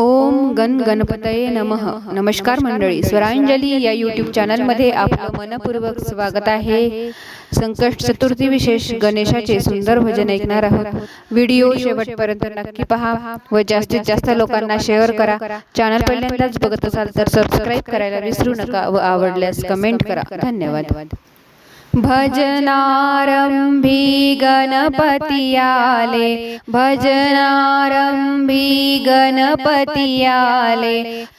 ओम गण गणपतये नमः. नमस्कार मंडळी. स्वरांजली या यूट्यूब चॅनलमध्ये आपलं मनपूर्वक स्वागत आहे. संकष्ट चतुर्थी विशेष गणेशाचे सुंदर भजन ऐकणार आहोत. व्हिडिओ शेवटपर्यंत नक्की पहा व जास्तीत जास्त लोकांना शेअर करा. चॅनल पहिल्यांदाच बघत असाल तर सबस्क्राईब करायला विसरू नका व आवडल्यास कमेंट करा. धन्यवाद. भजनारंभी गणपतियाले आले भजनारंभी गणपती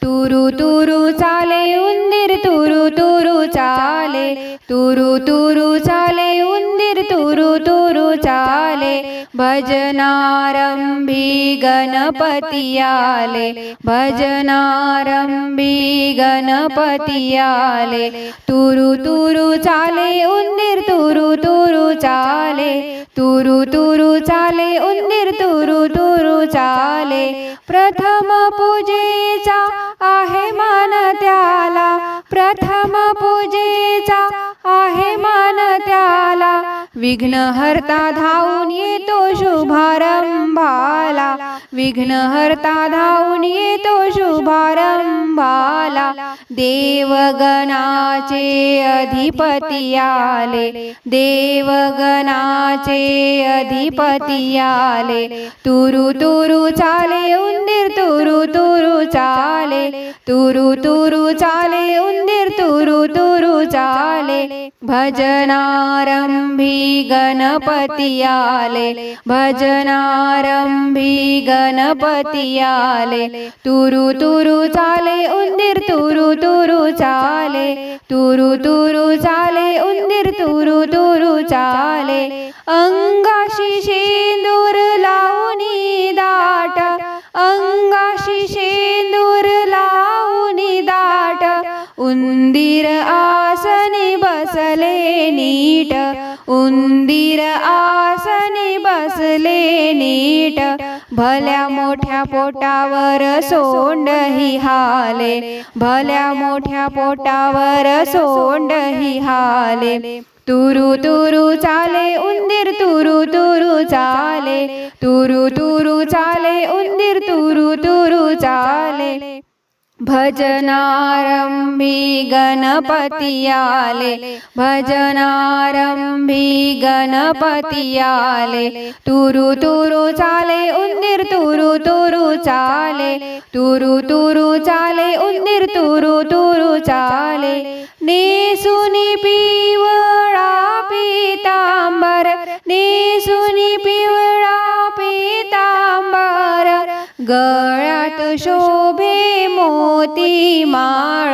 तुरु तुरु चाले उंदीर तुरु तुरु चाले तुरु तुरु चाले उंदीर तुरु तुरु चाले भजनारंभी गणपतियाले आले भजनारंभी गणपती आले तुरु तुरु चाले उंदीर तुरु तुरु चाले तुरु तुरु चाले उंदीर तुरु तुरु चाले प्रथम पूजेचा आहे मान त्याला प्रथम पूजे विघ्नहर्ता धावून येतो शुभारंभाला. विघ्नहर्ता धावून येतो शुभारंभाला. देवगणाचे अधिपती आले. देवगणाचे अधिपती आले. तुरु तुरु चाले उंदे तुरु तुरु चाले तुरु तुरु चाले उंदीर तुरु तुरु चाले भजनारंभी गणपती आले भजनारंभी गणपती आले तुरु तुरु चाले उंदीर तुरु तुरु चाले तुरु तुरु चाले उंदीर तुरु तुरु चाले अंगाशी बसले नीट. उंदीर आसनी बसले नीट. भल्या मोठ्या पोटावर सोंड ही हाले. भल्या मोठ्या पोटावर सोंड ही हाले. तुरु तुरु चाले उंदीर तुरु तुरु चाले. तुरु तुरु चाले उंदीर तुरु तुरु चाले. भजनारंभी गणपतियाले आले भजनारंभी गणपती आले तुरु तुरु चाले उंदीर तुरु तुरु चाले तुरु तुरु चाले उंदीर तुरु तुरु चाले नेसुनी पिवळा पितांबर नेसुनी पिवळा गळ्यात शोभे मोती माळ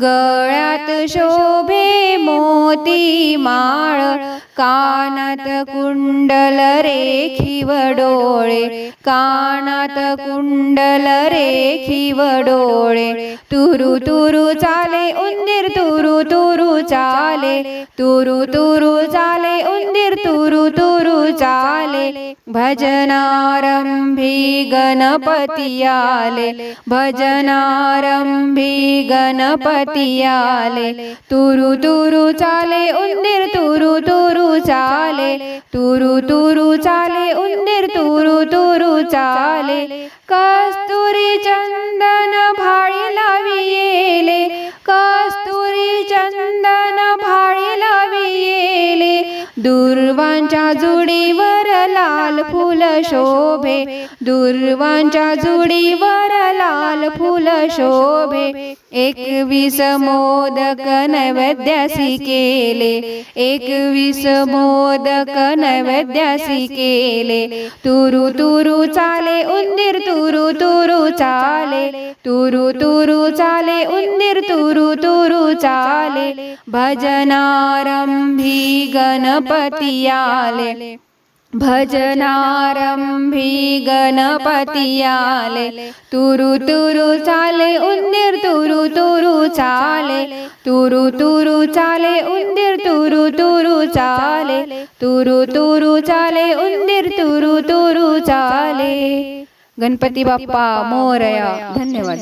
गळ्यात शोभे मोती माळ कानात कुंडल रेखीव डोळे कानात कुंडल रेखीव डोळे. तुरु तुरु चाले उंदीर तुरु तुरु चाले. तुरु तुरु चाले उंदीर तुरु तुरु चाले. भजनारंभी गणपती आले. भजनारंभी गणपती आले तुरु तुरु चाले उंदीर तुरु तुरु चाले तुरु तुरु चाले उंदीर तुरु तुरु चाले कस्तुरी चंदन भाळी लाविले कस्तुरी चंदन भाळी लाविले दुर्वांच्या जुडीवर लाल फुल शोभे दुर्वांच्या जुडीवर लाल फुल शोभे. एकवीस मोदक नैवेद्यासी केले एकवीस मोदक नैवेद्यासी केले. तुरु तुरु चाले उंदीर तुरु तुरु चाले. तुरु तुरु चाले उंदीर तुरु तुरु चाले. भजनारंभी गणपती आले. भजनारंभी गणपती आले तुरु तुरु चाले उंदीर तुरु तुरु चाले तुरु तुरु चाले उंदीर तुरु तुरु चाले तुरु तुरु चाले उंदीर तुरु तुरु चाले। गणपती बाप्पा मोरया धन्यवाद।